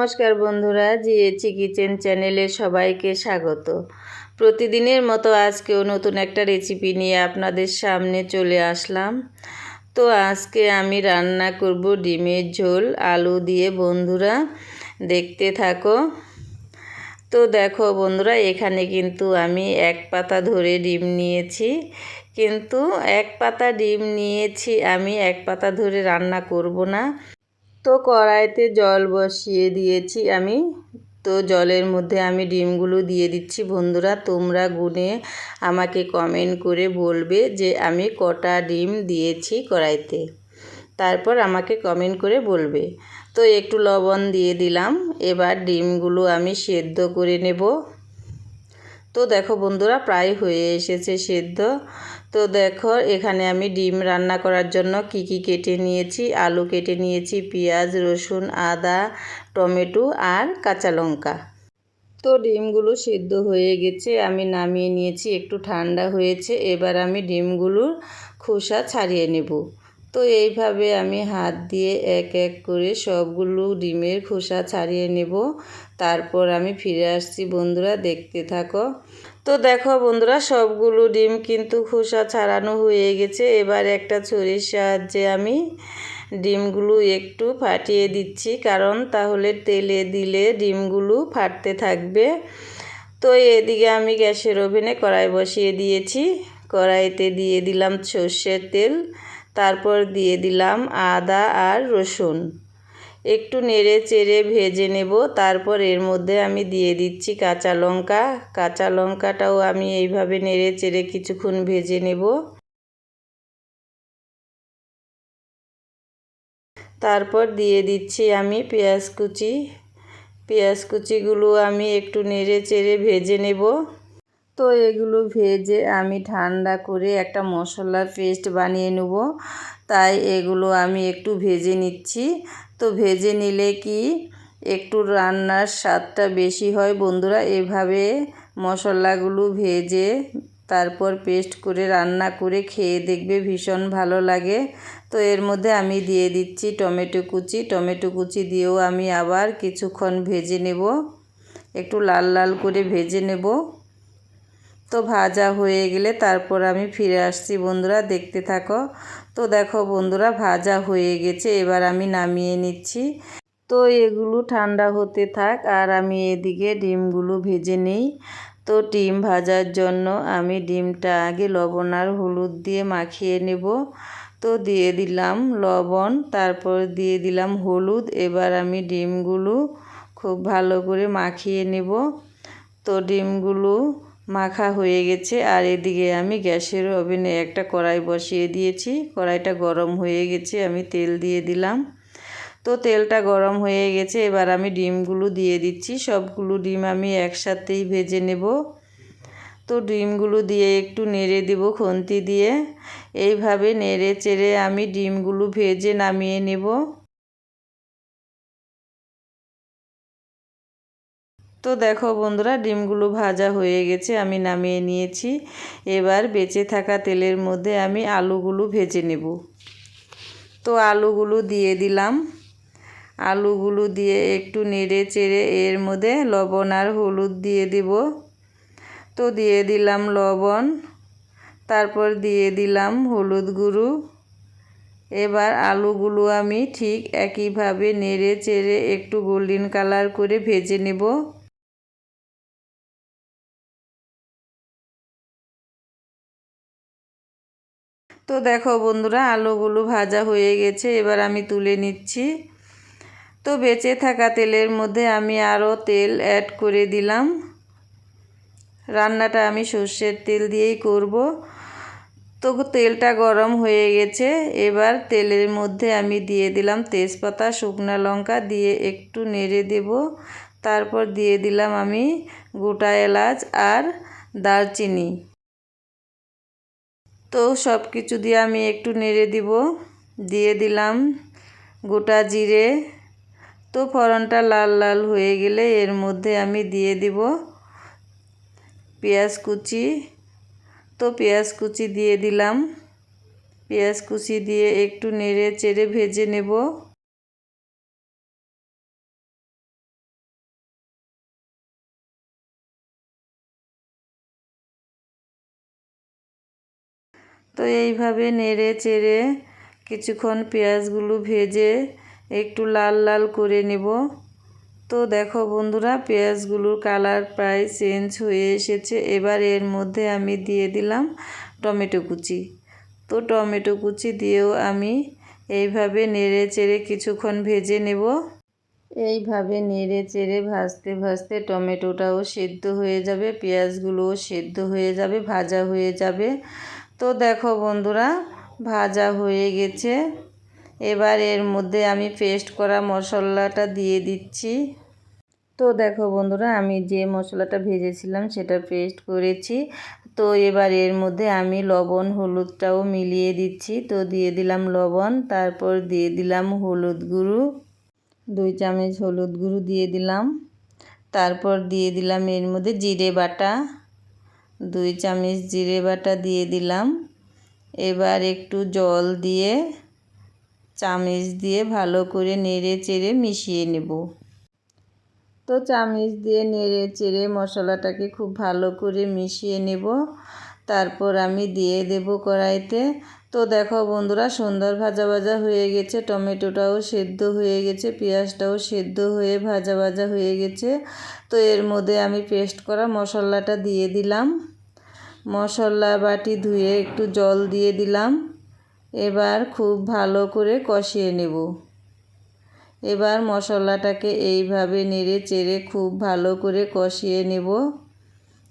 নমস্কার বন্ধুরা জিএচি কিচেন চ্যানেলে সবাইকে স্বাগত। প্রতিদিনের মতো আজকেও নতুন একটা রেসিপি নিয়ে আপনাদের সামনে চলে আসলাম। তো আজকে আমি রান্না করব ডিমের ঝোল, আলু দিয়ে। বন্ধুরা, দেখতে থাকো। তো দেখো বন্ধুরা, এখানে কিন্তু আমি এক পাতা ধরে ডিম নিয়েছি। কিন্তু এক পাতা ডিম নিয়েছি আমি, এক পাতা ধরে রান্না করব না। তো কড়াইতে জল বসিয়ে দিয়েছি আমি। তো জলের মধ্যে আমি ডিমগুলো দিয়ে দিচ্ছি। বন্ধুরা, তোমরা গুনে আমাকে কমেন্ট করে বলবে যে আমি কটা ডিম দিয়েছি কড়াইতে। তারপর আমাকে কমেন্ট করে বলবে। তো একটু লবণ দিয়ে দিলাম। এবার ডিমগুলো আমি সেদ্ধ করে নেব। তো দেখো বন্ধুরা, প্রায় হয়ে এসেছে সেদ্ধ। তো দেখো, এখানে আমি ডিম রান্না করার জন্য কি কি কেটে নিয়েছি? আলু কেটে নিয়েছি, পেঁয়াজ, রসুন, আদা, টমেটো আর কাঁচা লঙ্কা। তো ডিমগুলো সিদ্ধ হয়ে গেছে, আমি নামিয়ে নিয়েছি, একটু ঠান্ডা হয়েছে, এবার আমি ডিমগুলোর খোসা ছাড়িয়ে নেব। তো এইভাবে আমি হাত দিয়ে এক এক করে সবগুলো ডিমের খোসা ছাড়িয়ে নেব। তারপর আমি ফিরে আসছি, বন্ধুরা দেখতে থাকো। তো দেখো বন্ধুরা, সবগুলো ডিম কিন্তু খোসা ছাড়ানো হয়ে গেছে। এবার একটা ছুরির সাহায্যে আমি ডিমগুলো একটু ফাটিয়ে দিচ্ছি, কারণ তাহলে তেলে দিলে ডিমগুলো ফাটতে থাকবে। তো এদিকে আমি গ্যাসের ওভেনে কড়াই বসিয়ে দিয়েছি। কড়াইতে দিয়ে দিলাম সর্ষের তেল, তারপর দিয়ে দিলাম আদা আর রসুন। একটু নেড়ে চেড়ে ভেজে নেব। তারপর এর মধ্যে আমি দিয়ে দিচ্ছি কাঁচা লঙ্কা। কাঁচা লঙ্কাটাও আমি এইভাবে নেড়ে চেড়ে কিছুক্ষণ ভেজে নেব। তারপর দিয়ে দিচ্ছি আমি পেঁয়াজ কুচি। পেঁয়াজ কুচিগুলো আমি একটু নেড়ে চেড়ে ভেজে নেব। তো এগুলো ভেজে আমি ঠান্ডা করে একটা মশলার পেস্ট বানিয়ে নেব। তাই এগুলো আমি একটু ভেজে নিচ্ছি। তো ভেজে নিলে কি একটু রান্নার স্বাদটা বেশি হয়? বন্ধুরা, এভাবে মশলাগুলো ভেজে তারপর পেস্ট করে রান্না করে খেয়ে দেখবে ভীষণ ভালো লাগে। তো এর মধ্যে আমি দিয়ে দিচ্ছি টমেটো কুচি। টমেটো কুচি দিয়েও আমি আবার কিছুক্ষণ ভেজে নেব। একটু লাল লাল করে ভেজে নেব। তো ভাজা হয়ে গেলে তারপর আমি ফিরে আসছি, বন্ধুরা, দেখতে থাকো। তো দেখো, বন্ধুরা, ভাজা হয়ে গেছে, এবার আমি নামিয়ে নিচ্ছি। তো এগুলো ঠান্ডা হতে থাক, আর আমি এদিকে ডিমগুলো ভেজে নিই। তো ডিম ভাজার জন্য আমি ডিমটা আগে লবণ আর হলুদ দিয়ে মাখিয়ে নেব। তো দিয়ে দিলাম লবণ, তারপর দিয়ে দিলাম হলুদ, এবার আমি ডিমগুলো খুব ভালো করে মাখিয়ে নেব। তো ডিমগুলো মাখা হয়ে গেছে আর এদিকে আমি গ্যাসের ওভেনে একটা কড়াই বসিয়ে দিয়েছি। কড়াইটা গরম হয়ে গেছে, আমি তেল দিয়ে দিলাম। তো তেলটা গরম হয়ে গেছে, এবার আমি ডিমগুলো দিয়ে দিচ্ছি। সবগুলো ডিম আমি একসাথেই ভেজে নেব। তো ডিমগুলো দিয়ে একটু নেড়ে দেব খুন্তি দিয়ে। এইভাবে নেড়ে চেড়ে আমি ডিমগুলো ভেজে নামিয়ে নেব। তো দেখো বন্ধুরা, ডিমগুলো ভাজা হয়ে গেছে, আমি নামিয়ে নিয়েছি। এবার বেঁচে থাকা তেলের মধ্যে আমি আলুগুলো ভেজে নেব। তো আলুগুলো দিয়ে দিলাম। আলুগুলো দিয়ে একটু নেড়ে চেড়ে এর মধ্যে লবণ আর হলুদ দিয়ে দেব। তো দিয়ে দিলাম লবণ, তারপর দিয়ে দিলাম হলুদ গুঁড়ো। এবার আলুগুলো আমি ঠিক একইভাবে নেড়ে চেড়ে একটু গোল্ডেন কালার করে ভেজে নেব। তো দেখো বন্ধুরা, আলুগুলো ভাজা হয়ে গেছে, এবার আমি তুলে নিচ্ছি। তো বেঁচে থাকা তেলের মধ্যে আমি আরও তেল অ্যাড করে দিলাম। রান্নাটা আমি সর্ষের তেল দিয়েই করব। তো তেলটা গরম হয়ে গেছে, এবার তেলের মধ্যে আমি দিয়ে দিলাম তেজপাতা, শুকনো লঙ্কা দিয়ে একটু নেড়ে দেব। তারপর দিয়ে দিলাম আমি গোটা এলাচ আর দারচিনি। তো সব কিছু দিয়ে আমি একটু নেড়ে দিব। দিয়ে দিলাম গোটা জিরে। তো ফোড়নটা লাল লাল হয়ে গেলে এর মধ্যে আমি দিয়ে দিব পেঁয়াজ কুচি। তো পেঁয়াজ কুচি দিয়ে দিলাম। পেঁয়াজ কুচি দিয়ে একটু নেড়ে চেড়ে ভেজে নেব। তো এইভাবে নেড়ে চেড়ে কিছুক্ষণ পেঁয়াজগুলো ভেজে একটু লাল লাল করে নেব। তো দেখো বন্ধুরা, পেঁয়াজগুলোর কালার প্রায় চেঞ্জ হয়ে এসেছে। এবার এর মধ্যে আমি দিয়ে দিলাম টমেটো কুচি। তো টমেটো কুচি দিয়েও আমি এইভাবে নেড়ে চেড়ে কিছুক্ষণ ভেজে নেব। এইভাবে নেড়ে চেড়ে ভাজতে ভাজতে টমেটোটাও সেদ্ধ হয়ে যাবে, পেঁয়াজগুলোও সেদ্ধ হয়ে যাবে, ভাজা হয়ে যাবে। তো দেখো বন্ধুরা, ভাজা হয়ে গেছে। এবার এর মধ্যে আমি পেস্ট করা মশলাটা দিয়ে দিচ্ছি। তো দেখো বন্ধুরা, আমি যে মশলাটা ভেজেছিলাম সেটা পেস্ট করেছি। তো এবার এর মধ্যে আমি লবণ, হলুদটাও মিলিয়ে দিচ্ছি। তো দিয়ে দিলাম লবণ, তারপর দিয়ে দিলাম হলুদ গুঁড়ো। দুই চামচ হলুদ গুঁড়ো দিয়ে দিলাম। তারপর দিয়ে দিলাম এর মধ্যে জিরে বাটা। দুই চামচ জিরে বাটা দিয়ে দিলাম। এবার একটু জল দিয়ে চামচ দিয়ে ভালো করে নেড়ে চেড়ে মিশিয়ে নেব। তো চামচ দিয়ে নেড়ে চেড়ে মশলাটাকে খুব ভালো করে মিশিয়ে নেব। তারপর আমি দিয়ে দেব কড়াইতে। তো দেখো বন্ধুরা, সুন্দর ভাজা ভাজা হয়ে গেছে। টমেটোটাও সেদ্ধ হয়ে গেছে, পেঁয়াজটাও সেদ্ধ হয়ে ভাজা ভাজা হয়ে গেছে। তো এর মধ্যে আমি পেস্ট করা মশলাটা দিয়ে দিলাম। মশলা বাটি ধুয়ে একটু জল দিয়ে দিলাম। এবার খুব ভালো করে কষিয়ে নেব। এবার মশলাটাকে এইভাবে নেড়ে চেড়ে খুব ভালো করে কষিয়ে নেব।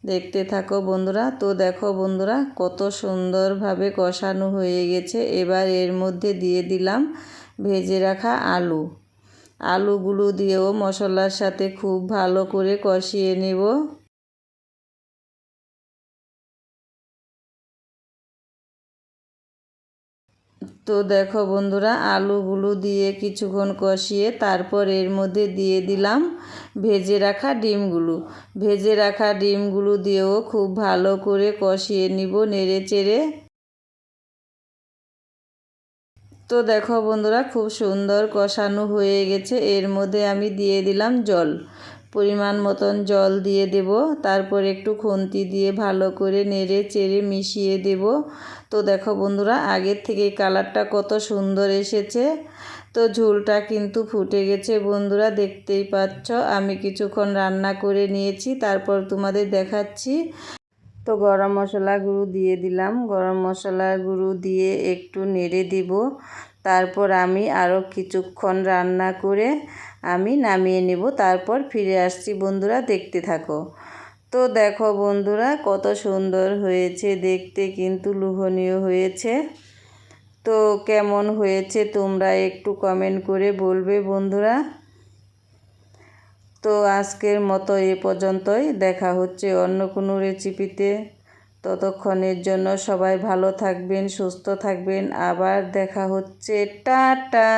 দেখতে থাকো বন্ধুরা। তো দেখো বন্ধুরা, কত সুন্দরভাবে কষানো হয়ে গেছে। এবার এর মধ্যে দিয়ে দিলাম ভেজে রাখা আলু। আলুগুলো দিয়েও মশলার সাথে খুব ভালো করে কষিয়ে নেব। তো দেখো বন্ধুরা, আলুগুলো দিয়ে কিছুক্ষণ কষিয়ে তারপর এর মধ্যে দিয়ে দিলাম ভেজে রাখা ডিমগুলো। ভেজে রাখা ডিমগুলো দিয়েও খুব ভালো করে কষিয়ে নিব নেড়ে চেড়ে। তো দেখো বন্ধুরা, খুব সুন্দর কষানো হয়ে গেছে। এর মধ্যে আমি দিয়ে দিলাম জল। পরিমাণ মতন জল দিয়ে দেব। তারপর একটু খুন্তি দিয়ে ভালো করে নেড়ে চেড়ে মিশিয়ে দেব। তো দেখো বন্ধুরা, আগের থেকে কালারটা কত সুন্দর এসেছে। তো ঝোলটা কিন্তু ফুটে গেছে বন্ধুরা, দেখতেই পাচ্ছ। আমি কিছুক্ষণ রান্না করে নিয়েছি, তারপর তোমাদের দেখাচ্ছি। তো গরম মশলা গুঁড়ো দিয়ে দিলাম। গরম মশলা গুঁড়ো দিয়ে একটু নেড়ে দিব। তারপর আমি আরও কিছুক্ষণ রান্না করে আমি নামিয়ে নেব, তারপর ফিরে আসছি। বন্ধুরা, দেখতে থাকো। তো দেখো বন্ধুরা, কত সুন্দর হয়েছে, দেখতে কিন্তু লোভনীয় হয়েছে। তো কেমন হয়েছে তোমরা একটু কমেন্ট করে বলবে বন্ধুরা। তো আজকের মতো এ পর্যন্তই, দেখা হচ্ছে অন্য কোনো রেসিপিতে ততক্ষণের জন্য সবাই ভালো থাকবেন সুস্থ থাকবেন। আবার দেখা হচ্ছে। টাটা!